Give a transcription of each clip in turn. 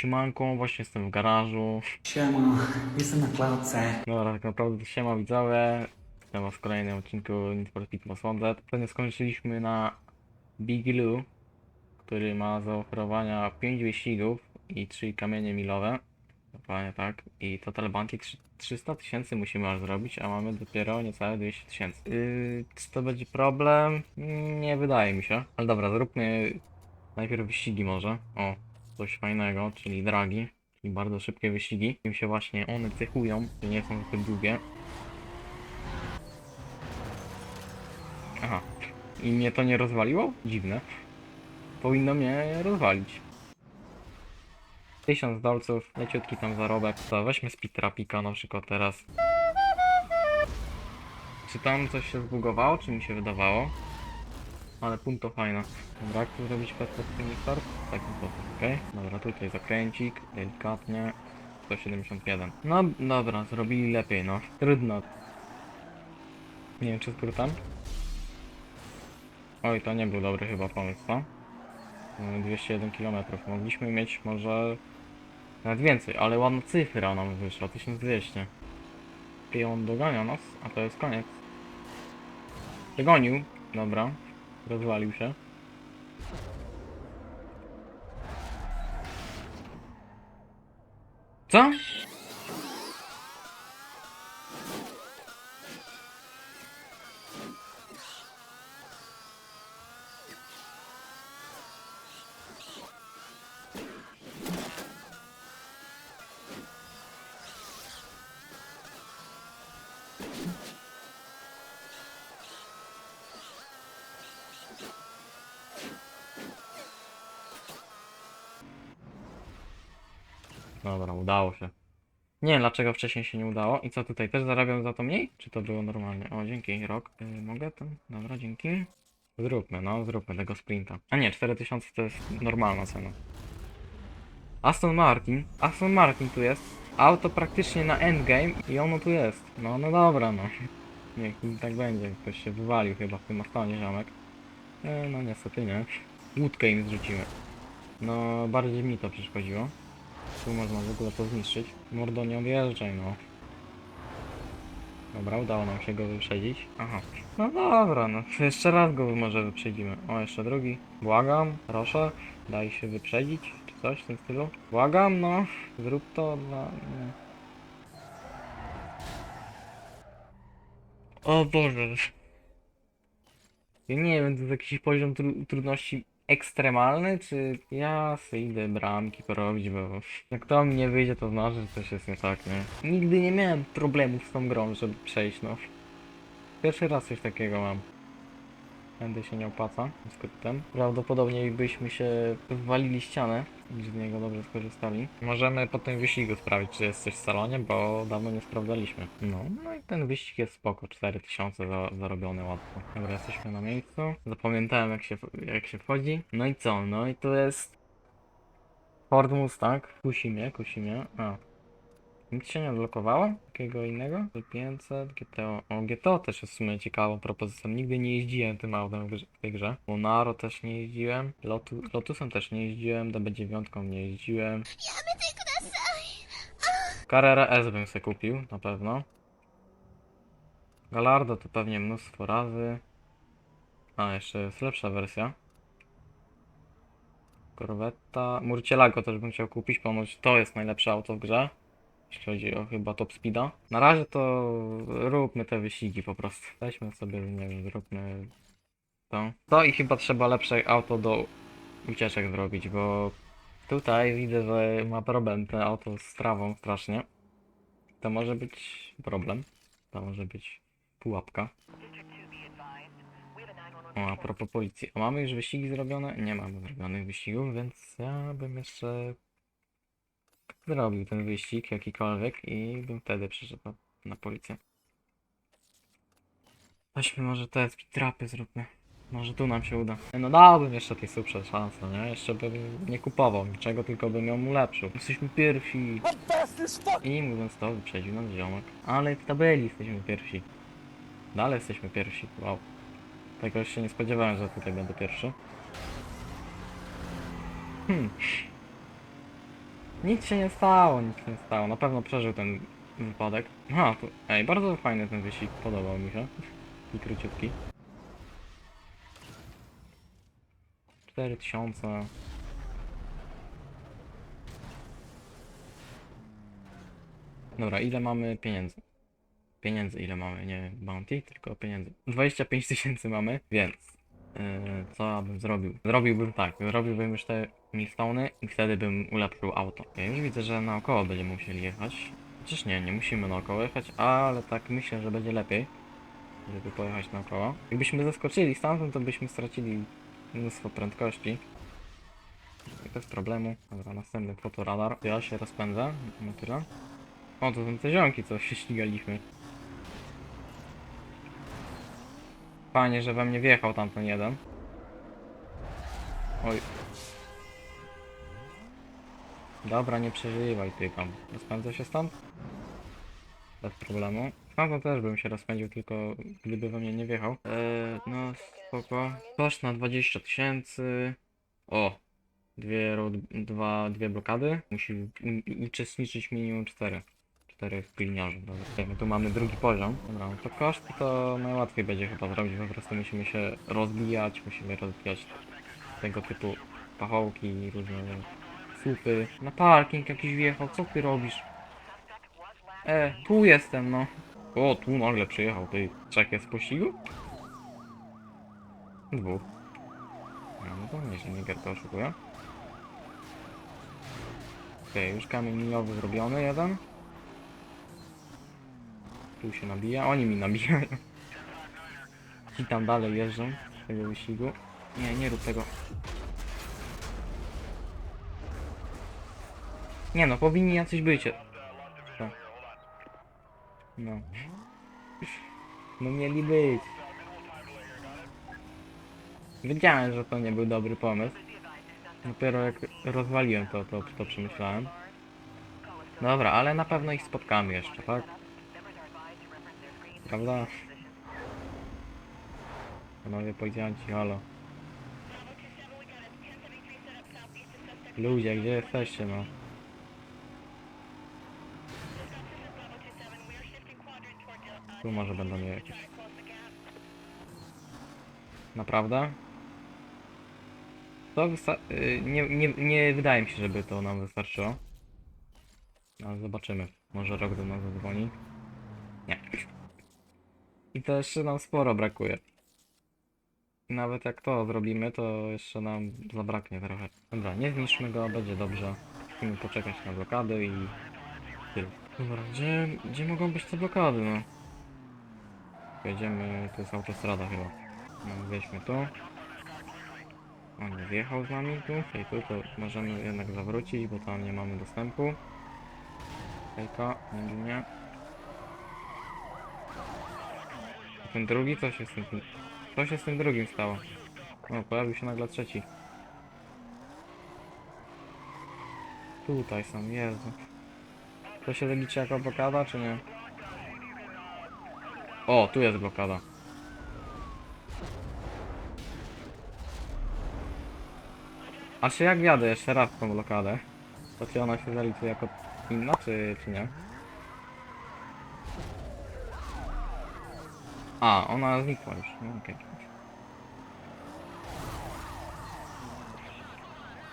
Siemanko, właśnie jestem w garażu. Siema, jestem na klatce. Dobra, tak naprawdę siema widzowie. Witam was w kolejnym odcinku Need for Speed Most Wanted. Ostatnio skończyliśmy na Big Lou, który ma zaoferowania 5 wyścigów i 3 kamienie milowe. Dokładnie tak. I total trzy- 300 tysięcy musimy aż zrobić, a mamy dopiero niecałe 200 tysięcy. Yy, czy to będzie problem? Nie wydaje mi się. Ale dobra, zróbmy najpierw wyścigi może. O, coś fajnego, czyli dragi. Czyli bardzo szybkie wyścigi. Im się właśnie one cechują, że nie są zbyt długie. Aha. I mnie to nie rozwaliło? Dziwne. Powinno mnie rozwalić. 1000 dolców, leciutki tam zarobek. To weźmy speed trapika na przykład teraz. Czy tam coś się zbugowało, czy mi się wydawało? Ale punto fajna. Dobra, jak tu zrobić perfekcyjny start? W taki sposób, okej? Dobra, tutaj zakręcik, delikatnie. 171. No dobra, zrobili lepiej, no. Trudno. Nie wiem, czy skrótem? Oj, to nie był dobry chyba pomysł, co? Mamy 201 km. Mogliśmy mieć może nawet więcej, ale ładna cyfra nam wyszła, 1200. I on dogania nas, a to jest koniec. Dogonił, dobra. Rozwalił się. Co? Dobra, udało się. Nie wiem dlaczego wcześniej się nie udało. I co tutaj też zarabiam za to mniej? Czy to było normalnie? O, dzięki, rok. Y, mogę ten? Dobra, dzięki. Zróbmy, no, zróbmy tego sprinta. A nie, 4000 to jest normalna cena. Aston Martin. Aston Martin tu jest. Auto praktycznie na endgame i ono tu jest. No, no dobra, no. Niech tak będzie. Ktoś się wywalił chyba w tym Astonie, ziomek. E, no niestety nie. Łódkę im zrzuciłem. No, bardziej mi to przeszkodziło. Tu można w ogóle to zniszczyć. Mordo nie objeżdżaj, no. Dobra, udało nam się go wyprzedzić. Aha. No dobra, no jeszcze raz go może wyprzedzimy. O, jeszcze drugi. Błagam, proszę, daj się wyprzedzić, czy coś w tym stylu. Błagam, no, zrób to dla... O Boże. Ja nie wiem, to jest jakiś poziom tru trudności ekstremalny, czy ja sobie idę bramki porobić, bo jak to nie wyjdzie, to znaczy, że coś jest nie tak, nie? Nigdy nie miałem problemów z tą grą, żeby przejść, no. Pierwszy raz coś takiego mam. Będę się nie opłaca, skrótem. Prawdopodobnie byśmy się wywalili ścianę, niż z niego dobrze skorzystali. Możemy po tym wyścigu sprawdzić, czy jest coś w salonie, bo dawno nie sprawdzaliśmy. No, no i ten wyścig jest spoko, 4000 za, zarobione łatwo. Dobra, jesteśmy na miejscu. Zapamiętałem jak się, jak się wchodzi. No i co? No i to jest Ford Mustang. Kusi mnie, kusi mnie. A. Nic się nie odblokowało? Takiego innego? 500, GTO. O, GTO też jest w sumie ciekawą propozycją. Nigdy nie jeździłem tym autem w, grze- w tej grze. Monaro też nie jeździłem. Lotu, Lotusem też nie jeździłem. DB9 nie jeździłem. Carrera S bym sobie kupił, na pewno. Galardo to pewnie mnóstwo razy. A, jeszcze jest lepsza wersja. Corvetta. Murcielago też bym chciał kupić, ponoć to jest najlepsze auto w grze. Jeśli chodzi o chyba top speeda. Na razie to róbmy te wyścigi po prostu. Weźmy sobie, nie wiem, zróbmy to. To i chyba trzeba lepsze auto do ucieczek zrobić, bo tutaj widzę, że ma problem to auto z trawą strasznie. To może być problem. To może być pułapka. O, a propos policji. A mamy już wyścigi zrobione? Nie mamy zrobionych wyścigów, więc ja bym jeszcze zrobił ten wyścig jakikolwiek i bym wtedy przyszedł na, na policję. Weźmy może te trapy zróbmy. Może tu nam się uda. No dałbym jeszcze tej super szansę, nie? Jeszcze bym nie kupował niczego, tylko bym ją ulepszył. Jesteśmy pierwsi. I mówiąc to, wyprzedził nas ziomek. Ale w tabeli jesteśmy pierwsi. Dalej jesteśmy pierwsi, wow. Tego się nie spodziewałem, że tutaj będę pierwszy. Hmm. Nic się nie stało, nic się nie stało. Na pewno przeżył ten wypadek. Aha, to... Ej, bardzo fajny ten wyścig, podobał mi się. I króciutki. 4000. Dobra, ile mamy pieniędzy? Pieniędzy ile mamy, nie bounty, tylko pieniędzy. 25 tysięcy mamy, więc yy, co ja bym zrobił? Zrobiłbym tak, zrobiłbym już te milstony i wtedy bym ulepszył auto. Ja już widzę, że naokoło będziemy musieli jechać. Chociaż nie, nie musimy naokoło jechać, ale tak myślę, że będzie lepiej, żeby pojechać naokoło. Jakbyśmy zaskoczyli stamtąd, to byśmy stracili mnóstwo prędkości. I bez problemu. Dobra, następny fotoradar. Ja się rozpędzę, na tyle. O, to są te ziomki, co się ścigaliśmy. Fajnie, że we mnie wjechał tamten jeden. Oj. Dobra, nie przeżywaj tykam. Rozpędzę się stąd? Bez problemu. Stamtąd też bym się rozpędził, tylko gdyby we mnie nie wjechał. Eee, no spoko. Koszt na 20 tysięcy. O! Dwie, dwa, dwie blokady. Musi uczestniczyć minimum cztery. Czterech gliniarzy. Dobra. Tu mamy drugi poziom. Dobra, to koszty to najłatwiej będzie chyba zrobić. Po prostu musimy się rozbijać, musimy rozbijać tego typu pachołki różne słupy. Na parking jakiś wjechał, co ty robisz? E, tu jestem no. O, tu nagle przyjechał, ty. Trzech jest w pościgu? Dwóch. No, no to nieźle, Niger to oszukuje. Okej, już kamień milowy zrobiony jeden. Tu się nabija, oni mi nabijają. Ci tam dalej jeżdżą z tego wyścigu. Nie, nie rób tego. Nie no, powinni jacyś być. No. No mieli być. Wiedziałem, że to nie był dobry pomysł. Dopiero jak rozwaliłem to, to, to przemyślałem. Dobra, ale na pewno ich spotkamy jeszcze, tak? Prawda? Panowie policjanci, halo. Ludzie, gdzie jesteście, no? Tu może będą jakieś. Naprawdę? To wysta- y, nie, nie, nie wydaje mi się, żeby to nam wystarczyło. Ale zobaczymy. Może rok do nas zadzwoni. Nie. I to jeszcze nam sporo brakuje. Nawet jak to zrobimy, to jeszcze nam zabraknie trochę. Dobra, nie zniszczmy go, będzie dobrze. Musimy poczekać na blokady i tyle. Dobra, gdzie, gdzie mogą być te blokady, no? Jedziemy, to jest autostrada chyba. No, wjeźdźmy tu. On nie wjechał z nami tu, i tu, to możemy jednak zawrócić, bo tam nie mamy dostępu. Hejka, nie ginie. Ten drugi, co się z tym... Co się z tym drugim stało? O, pojawił się nagle trzeci. Tutaj są, Jezu. To się liczy jako blokada, czy nie? O, tu jest blokada. A czy jak wjadę jeszcze raz w tą blokadę, to czy ona się zaliczy jako inna, czy, czy nie? A, ona znikła już. No, okej.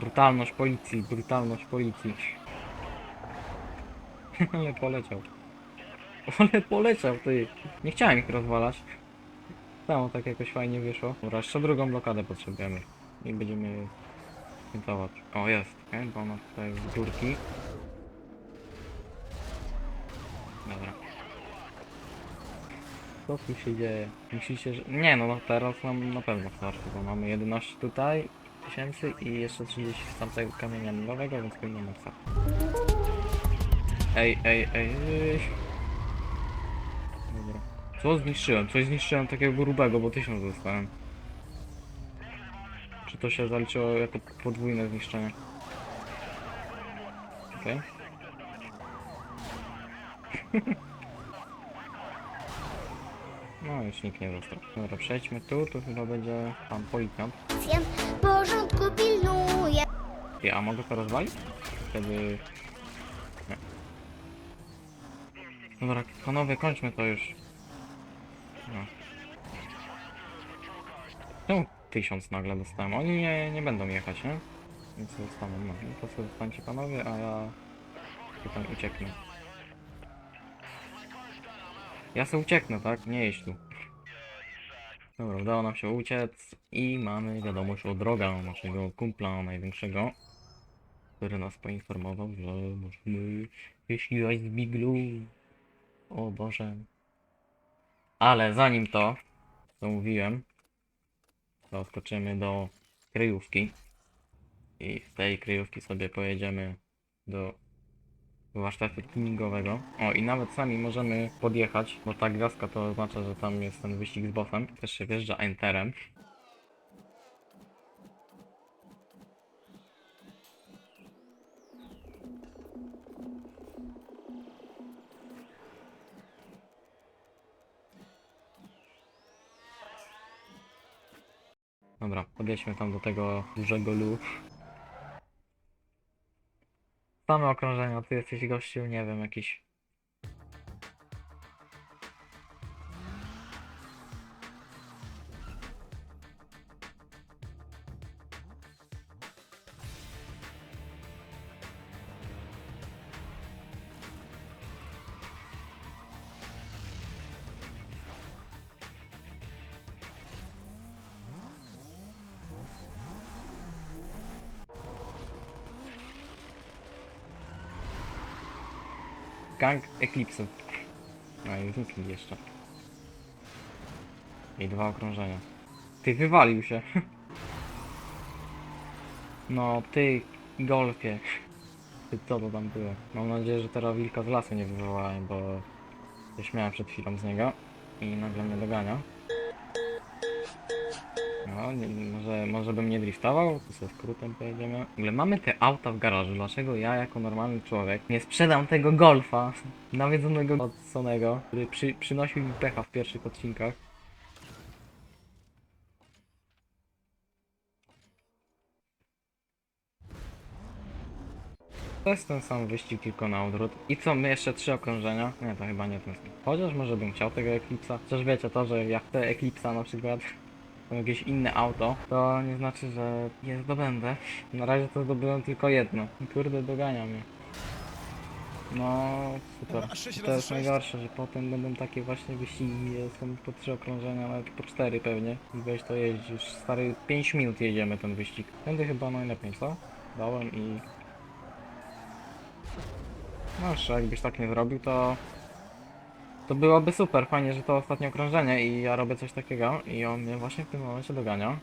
Brutalność policji, brutalność policji. Ale poleciał. Ale poleciał, ty. Nie chciałem ich rozwalać. Samo tak jakoś fajnie wyszło. Dobra, jeszcze drugą blokadę potrzebujemy. I będziemy świętować. O, jest. Okay, bo ona tutaj z górki. Dobra. Co tu się dzieje? Myślicie, że... Nie no, no teraz nam na pewno starczy, bo mamy 11 tutaj tysięcy i jeszcze 30 z tamtego kamienia milowego, więc nam starczyć. Ej, ej, ej, ej. Dobra. Co zniszczyłem? Coś zniszczyłem takiego grubego, bo 1000 dostałem. Czy to się zaliczyło jako podwójne zniszczenie? Okej. No już nikt nie został. Dobra, przejdźmy tu, tu chyba będzie pan policjant. Porządku pilnuje. Ty, a mogę to rozwalić? wtedy... Nie. Dobra, panowie, kończmy to już. No. Czemu tysiąc nagle dostałem? Oni nie, nie będą jechać, nie? Więc zostaną, no. no to sobie zostańcie panowie, a ja... Potem ucieknę. Ja sobie ucieknę, tak? Nie jeźdź tu. Dobra, udało nam się uciec i mamy wiadomość od droga naszego kumpla największego, który nas poinformował, że możemy wyśliwać z Biglu. O Boże. Ale zanim to, co mówiłem, to skoczymy do kryjówki i z tej kryjówki sobie pojedziemy do warsztatu tuningowego. O, i nawet sami możemy podjechać, bo ta gwiazdka to oznacza, że tam jest ten wyścig z bossem. Też się wjeżdża enterem. Dobra, podjedźmy tam do tego dużego lu. Same okrążenia, ty jesteś gościu, nie wiem, jakiś... Gang Eclipse. No i zniknij jeszcze. I dwa okrążenia. Ty wywalił się. No, ty golfie. Ty co to tam było? Mam nadzieję, że teraz wilka z lasu nie wywołałem, bo się śmiałem przed chwilą z niego i nagle mnie dogania. No, nie, może, może bym nie driftował, to ze skrótem pojedziemy. W ogóle mamy te auta w garażu, dlaczego ja jako normalny człowiek nie sprzedam tego golfa nawiedzonego od Sonego, który przy, przynosił mi pecha w pierwszych odcinkach. To jest ten sam wyścig, tylko na odwrót. I co, my jeszcze trzy okrążenia? Nie, to chyba nie ten sam. Chociaż może bym chciał tego Eclipse'a. Chociaż wiecie to, że jak chcę Eclipse'a na przykład, jakieś inne auto, to nie znaczy, że je zdobędę. Na razie to zdobyłem tylko jedno. Kurde, dogania mnie. No, super. To jest najgorsze, że potem będą takie właśnie wyścigi, są po trzy okrążenia, nawet po cztery pewnie. I weź to jeździsz. Stary, 5 minut jedziemy ten wyścig. Będę chyba najlepiej, co? Dałem i... No jeszcze jakbyś tak nie zrobił, to... To byłoby super, fajnie, że to ostatnie okrążenie i ja robię coś takiego i on mnie właśnie w tym momencie dogania.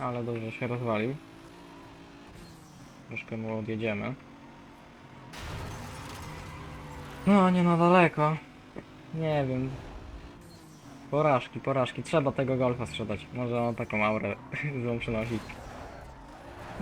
Ale dobrze się rozwalił. Troszkę mu odjedziemy. No, nie na daleko. Nie wiem. Porażki, porażki. Trzeba tego golfa sprzedać. Może on taką aurę złą przynosi.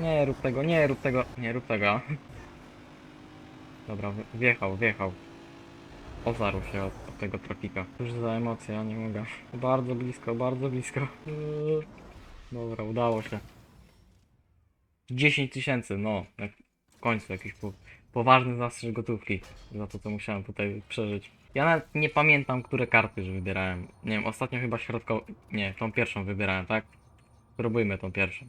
Nie rób tego, nie rób tego, nie rób tego. Dobra, wjechał, wjechał. Ozarł się od, od tego trafika. Cóż za emocje, ja nie mogę. Bardzo blisko, bardzo blisko. Dobra, udało się. 10 tysięcy, no. Jak w końcu jakiś po, poważny zastrzyk gotówki za to, co musiałem tutaj przeżyć. Ja nawet nie pamiętam, które karty już wybierałem. Nie wiem, ostatnio chyba środkową... Nie, tą pierwszą wybierałem, tak? Spróbujmy tą pierwszą.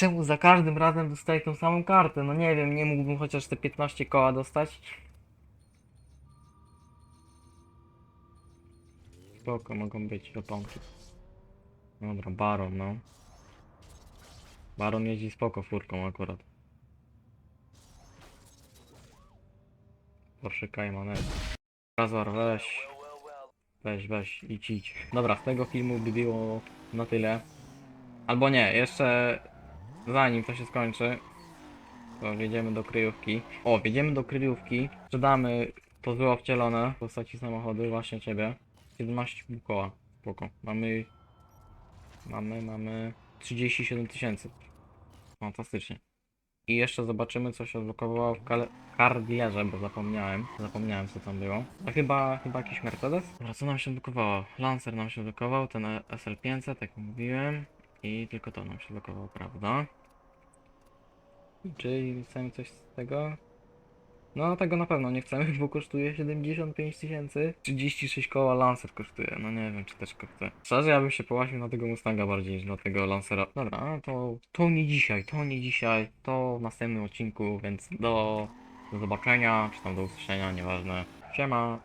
Czemu za każdym razem dostaję tą samą kartę? No nie wiem, nie mógłbym chociaż te 15 koła dostać? Spoko, mogą być oponki. Dobra, Baron, no. Baron jeździ spoko furką akurat. Porsche Cayman. Razor, weź. Weź, weź, idź, idź. Dobra, z tego filmu by było na tyle. Albo nie, jeszcze zanim to się skończy, to wjedziemy do kryjówki. O, wjedziemy do kryjówki, sprzedamy to zło wcielone w postaci samochodu, właśnie ciebie. 17 koła, spoko. Mamy, mamy, mamy 37 tysięcy. Fantastycznie. I jeszcze zobaczymy, co się odblokowało w kardierze, bo zapomniałem. Zapomniałem, co tam było. A chyba, chyba jakiś Mercedes? Dobra, co nam się odblokowało? Lancer nam się odblokował, ten SL500, tak jak mówiłem. I tylko to nam się blokowało, prawda? Czyli chcemy coś z tego? No tego na pewno nie chcemy, bo kosztuje 75 tysięcy. 36 koła Lancer kosztuje, no nie wiem czy też go chcę. Szczerze ja bym się połasił na tego Mustanga bardziej niż na tego Lancera. Dobra, to, to nie dzisiaj, to nie dzisiaj, to w następnym odcinku, więc do, do zobaczenia, czy tam do usłyszenia, nieważne. Siema!